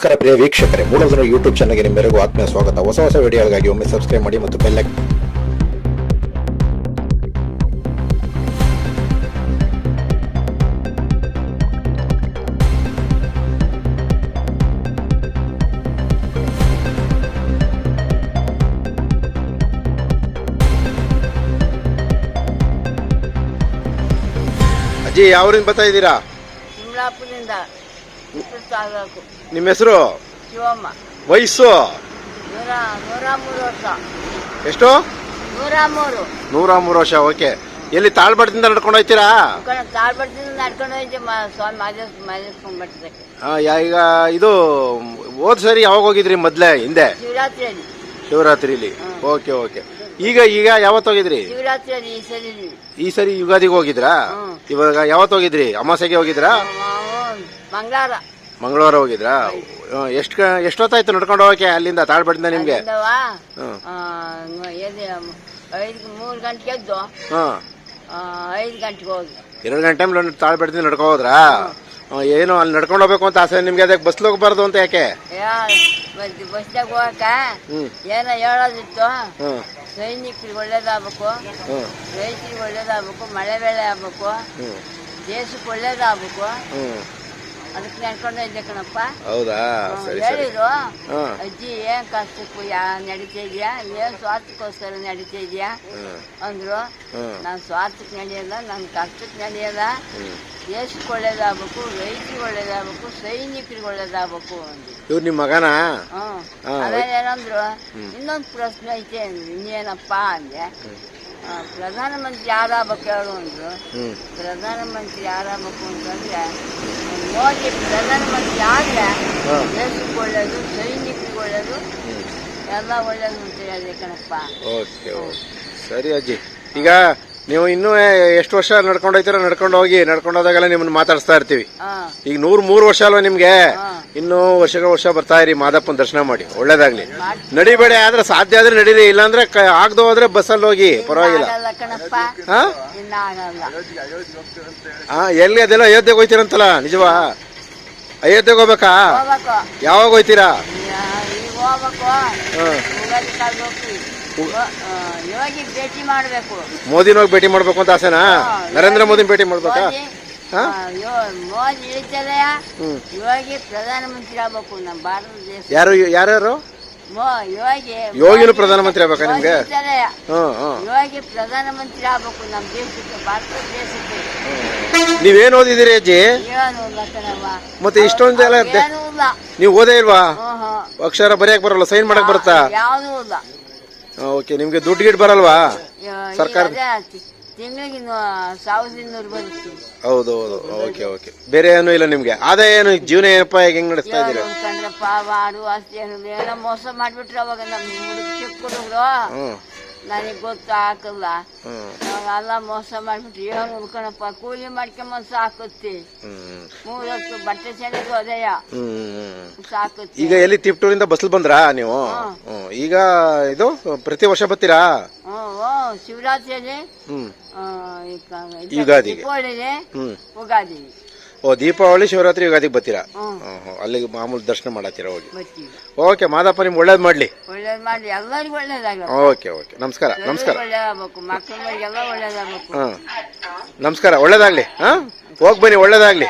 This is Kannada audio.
ನಮಸ್ಕಾರ ಪ್ರಿಯ ವೀಕ್ಷಕರೇ ಮೂಲಧನ ಯೂಟ್ಯೂಬ್ ಚಾನಲ್ಗೆ ನಿಮ್ಮೆಲ್ಲರಿಗೂ ಆತ್ಮೀಯ ಸ್ವಾಗತ. ಹೊಸ ಹೊಸ ವಿಡಿಯೋಗಳಿಗಾಗಿ ಒಮ್ಮೆ ಸಬ್ಸ್ಕ್ರೈಬ್ ಮಾಡಿ ಮತ್ತು ಬೆಲ್ ಅಜ್ಜಿ ಯಾವ್ರಿಂದ ಬರ್ತಾ ಇದ್ದೀರಾ? ತಾಲೂಕು ನಿಮ್ಮ ಹೆಸರು? ಶಿವಮ್ಮ. ವಯಸ್ಸು? ನೂರ ನೂರ ಮೂರು ವರ್ಷ. ಎಷ್ಟು? ನೂರ ಮೂರು. ನೂರ ಮೂರು ವರ್ಷ ಓಕೆ. ಎಲ್ಲಿ ತಾಳ್ಬಡದಿಂದ ನಡ್ಕೊಂಡು ಹೋಯ್ತೀರಾ? ತಾಳ್ಬಡ್ದಿಂದ ನಡ್ಕೊಂಡು ಹೋಯ್ತು ಮ ಸ್ವಾಮಿ ಮಾದೇಶ್ ಮಾದೇಶ್ಕೊಂಡು ಬರ್ತದಕ್ಕೆ ಆ, ಯಾ- ಈಗ ಇದು ಹೋದ್ ಸರಿ ಯಾವಾಗ ಹೋಗಿದ್ರಿ ಮೊದ್ಲೇ ಹಿಂದೆ? ಶಿವರಾತ್ರಿಯಲ್ಲಿ. ಶಿವರಾತ್ರಿಲಿ. Okay okay. ಈಗ ಈಗ ಯಾವತ್ತು ಹೋಗಿದ್ರಿ? ಶಿವರಾತ್ರಿಯಲ್ಲಿ ಈ ಸರಿ ಈ ಸರಿ ಯುಗಾದಿಗೆ ಹೋಗಿದ್ರಾ? ಹ್ಮ್. ಇವಾಗ ಯಾವತ್ತು ಹೋಗಿದ್ರಿ? ಅಮಾಸೆಗೆ ಹೋಗಿದ್ರಾ? ಮಂಗಳವಾರ. ಮಂಗಳವಾರ ಹೋಗಿದ್ರಾ? ಎಷ್ಟು ಎಷ್ಟೊತ್ತಾಯ್ತು ನಡ್ಕೊಂಡು ಹೋಗಕ್ಕೆ ಅಲ್ಲಿಂದ ತಾಳ್ಬಡ್ದ ನಿಮ್ಗೆ. ಆ, ಐದು ಮೂರು ಗಂಟೆಗೆ ಎದ್ದು. ಹಾ ಆ, ಐದು ಗಂಟೆಗೆ ಹೋಗಿ ಎರಡು ಗಂಟೆ ಮೇಲೆ ತಾಳ್ಬಡಿಂದ ನಡ್ಕೊಂಡು ಹೋದ್ರಾ? ಏನು ಅಲ್ಲಿ ನಡ್ಕೊಂಡು ಹೋಗ್ಬೇಕು ಅಂತ ಆಸೆ ನಿಮ್ಗೆ? ಅದಕ್ಕೆ ಬಸ್ ಹೋಗ್ಬಾರ್ದು ಅಂತ ಯಾಕೆ? ಬಸ್ದಾಗ ಹೋಗಕ್ಕ? ಹ್ಮ್. ಏನೋ ಹೇಳೋದಿತ್ತು. ಹ್ಮ್. ಸೈನಿಕರಿಗೆ ಒಳ್ಳೇದಾಗಬೇಕು. ಹ್ಮ್. ರೈತರಿಗೆ ಒಳ್ಳೇದಾಗಬೇಕು. ಮಳೆ ಬೆಳೆ ಆಗ್ಬೇಕು. ಹ್ಮ್. ದೇಶಕ್ಕೆ ಒಳ್ಳೇದಾಗಬೇಕು. ಹ್ಮ್. ಅದಕ್ಕೆ ನೆನ್ಕೊಂಡು ಇದ್ದೆ ಕಣಪ್ಪ. ಹೌದಾ? ಸರಿ ಸರಿ. ಹೇಳಿದ್ರು ಹಾ. ಅಜ್ಜಿ ಏನ್ ಕಷ್ಟಕ್ಕೂ ಯಾ ನಡೀತಾ ಇದೆಯಾ? ಏನ್ ಸ್ವಾರ್ಥಕ್ಕೋಸ್ಕರ ನಡೀತಾ ಇದೆಯಾ? ಹ್ಮ್ ಅಂದ್ರು ಹ್ಮ್ ನಾನು ಸ್ವಾರ್ಥಕ್ಕೆ ನಡೆಯಲ್ಲ ನನ್ನ ಕಷ್ಟಕ್ಕೆ ನಡೆಯಲ್ಲ. ಹ್ಮ್. ದೇಶಕ್ಕೆ ಒಳ್ಳೇದಾಗಬೇಕು ರೈತರಿಗೆ ಒಳ್ಳೇದಾಗಬೇಕು ಸೈನಿಕರಿಗೆ ಒಳ್ಳೇದಾಗಬೇಕು ಅಂದ್ರು. ಇವ್ರು ನಿಮ್ಮ ಮಗನ? ಹ್ಮ್. ಹಾ, ಆಮೇಲೆ ಏನಂದ್ರು ಇನ್ನೊಂದು ಪ್ರಶ್ನೆ ಐತೆ ಅಂದ್ರು ಇನ್ನೇನಪ್ಪ ಅಂದೆ ಆ, ಪ್ರಧಾನಮಂತ್ರಿ ಯಾರಾಗಬೇಕು ಹೇಳು ಅಂದ್ರು. ಹ್ಮ್. ಪ್ರಧಾನಮಂತ್ರಿ ಯಾರಾಗಬೇಕು ಅಂತಂದ್ರೆ ಮೋದಿ ಪ್ರಧಾನಮಂತ್ರಿ ಆದ್ರೆ. ದೇಶಕ್ಕೆ ಒಳ್ಳೇದು ಸೈನಿಕರಿಗೆ ಒಳ್ಳೇದು ಎಲ್ಲ ಒಳ್ಳೇದು ಅಂತ ಹೇಳಿ ಕಣಪ್ಪ. Okay okay. ಸರಿ ಅಜ್ಜಿ. ಈಗ ನೀವು ಇನ್ನೂ ಎಷ್ಟು ವರ್ಷ ನಡ್ಕೊಂಡು ಹೋಗ್ತೀರಾ ನಡ್ಕೊಂಡು ಹೋಗಿ ನಡ್ಕೊಂಡು ಹೋದಾಗೆಲ್ಲ ನಿಮ್ಮನ್ನ ಮಾತಾಡಿಸ್ತಾ ಇರ್ತೀವಿ. ಈಗ ನೂರ್ ಮೂರು ವರ್ಷ ಅಲ್ವಾ ನಿಮ್ಗೆ. ಇನ್ನೂ ವರ್ಷಗಳ ವರ್ಷ ಬರ್ತಾ ಇರಿ ಮಾದಪ್ಪನ ದರ್ಶನ ಮಾಡಿ. ಒಳ್ಳೇದಾಗ್ಲಿ. ನಡಿಬೇಡ ಆದ್ರೆ ಸಾಧ್ಯ ಆದ್ರೆ ನಡೀರಿ ಇಲ್ಲಾಂದ್ರೆ ಆಗ್ದು ಹೋದ್ರೆ ಬಸ್ಸಲ್ಲಿ ಹೋಗಿ ಪರವಾಗಿಲ್ಲ. ಹಾ? ಎಲ್ಲಿ ಅದೆಲ್ಲ ಅಯೋಧ್ಯೆಗೆ ಹೋಯ್ತೀರಂತಲ್ಲ ನಿಜವಾ? ಅಯೋಧ್ಯೆಗೆ ಹೋಗ್ಬೇಕಾ? ಯಾವಾಗ ಹೋಗ್ತೀರಾ ಯೋಗಿ ಭೇಟಿ ಮಾಡ್ಬೇಕು. ಮೋದಿನ ಹೋಗಿ ಭೇಟಿ ಮಾಡ್ಬೇಕು ಅಂತ ಆಸೆನಾ? ನರೇಂದ್ರ ಮೋದಿ ಭೇಟಿ ಮಾಡ್ಬೇಕಾ? ಮೋದಿ ಇಳಿತದೆಯ ಯೋಗಿ ಪ್ರಧಾನಮಂತ್ರಿ ಆಗ್ಬೇಕು ನಮ್ಮ ಭಾರತ ದೇಶ. ಯಾರು ಯಾರ್ಯಾರು? ಯೋಗಿ ಯೋಗಿನು ಪ್ರಧಾನಮಂತ್ರಿ ಆಗ್ಬೇಕಾ ನಿಮ್ಗೆ? ಯೋಗಿ ಪ್ರಧಾನಮಂತ್ರಿ ಆಗ್ಬೇಕು ನಮ್ಮ ದೇಶಕ್ಕೆ ಭಾರತ ದೇಶಕ್ಕೆ. ನೀವೇನ್ ಓದಿದಿರಿ ಅಜ್ಜಿ? ಮತ್ತೆ ಇಷ್ಟೊಂದೆಲ್ಲ ದೆ- ಏನೂ ಇಲ್ಲ. ನೀವು ಓದೇ ಇಲ್ವಾ? ಅಕ್ಷರ ಬರೆಯಕ್ ಬರಲ್ಲ ಸೈನ್ ಮಾಡಕ್ ಬರುತ್ತಾ? ಯಾವುದೂ ಇಲ್ಲ. ಓಕೆ ನಿಮ್ಗೆ ದುಡ್ಡು ಗಿಡ್ ಬರಲ್ವಾ? ಸರ್ಕಾರ- ಈಗ ಅದೇ ತಿಂಗಳಿಗೆ ಸಾವಿರದ ಇನ್ನೂರು ಬರುತ್ತೆ. ಹೌದು ಹೌದು. ಓಕೆ ಓಕೆ ಬೇರೆ ಏನೂ ಇಲ್ಲ ನಿಮ್ಗೆ? ಅದೇ ಏನು? ಜೀವನ ಏನಪ್ಪ ಈಗ ಹೆಂಗ್ ನಡೆಸ್ತಾ ಇದ್ದೀರಾ? ಕಂಡ್ರಪ್ಪ ವಾಡು ಮೋಸ ಮಾಡ್ಬಿಟ್ರು ಅವಾಗ ನಮ್ಮ ಚಿಕ್ಕ ಹುಡುಗರು. ನನಗೆ ಗೊತ್ತು ಹಾಕಲ್ಲ ಹ್ಮ್ ಮೋಸ ಮಾಡ್ಬಿಟ್ರು ಏನು ಉಳ್ಕೊಳಪ್ಪ ಕೂಲಿ ಮಾಡ್ಕೊಂಬಂದು ಸಾಕುತ್ತಿ ಹ್ಮ್ ಮೂರು ಹೊತ್ತು ಬಟ್ಟೆ ಚೆನ್ನಾಗಿ ಅದೇಯ ಹ್ಮ್ ಸಾಕುತ್ತಿ ಈಗ ಎಲ್ಲಿ ತಿಪ್ಟೂರಿಂದ ಬಸ್ಲ್ ಬಂದ್ರಾ ನೀವು? ಹ್ಮ್. ಈಗ ಇದು ಪ್ರತಿ ವರ್ಷ ಬರ್ತೀರಾ? ಹ್ಞೂ ಓ ಶಿವರಾತ್ರಿಯಲ್ಲಿ ಹ್ಮ್. ಆ, ಈ ಕ- ಇದು ಯುಗಾದಿಗೆ. ದೀಪಾವಳಿಗೆ ಹ್ಮ್. ಉಗಾದಿ ಓ ದೀಪಾವಳಿ ಶಿವರಾತ್ರಿ ಯುಗಾದಿಗೆ ಬರ್ತೀರಾ? ಹ್ಞೂ. ಅಲ್ಲಿಗೆ ಮಾಮೂಲಿ ದರ್ಶನ ಮಾಡತ್ತೀರಾ ಹೋಗಿ? ಬರ್ತೀವಿ. ಓಕೆ ಮಾದಪ್ಪ ನಿಮ್ಗೆ ಒಳ್ಳೇದ್ ಮಾಡ್ಲಿ. ಒಳ್ಳೇದು ಮಾಡಿ ಎಲ್ಲರಿಗೂ ಒಳ್ಳೇದಾಗಲ್ಲ ಓಕೆ ಓಕೆ. ನಮಸ್ಕಾರ ನಮಸ್ಕಾರ. ಒಳ್ಳೇದಾಗಬೇಕು. ಮಕ್ಕಳಿಗೆಲ್ಲ ಒಳ್ಳೇದಾಗಬೇಕು. ಹಾ ನಮಸ್ಕಾರ ಒಳ್ಳೇದಾಗ್ಲಿ ಹಾ? ಹೋಗಿ ಬನ್ನಿ ಒಳ್ಳೇದಾಗ್ಲಿ.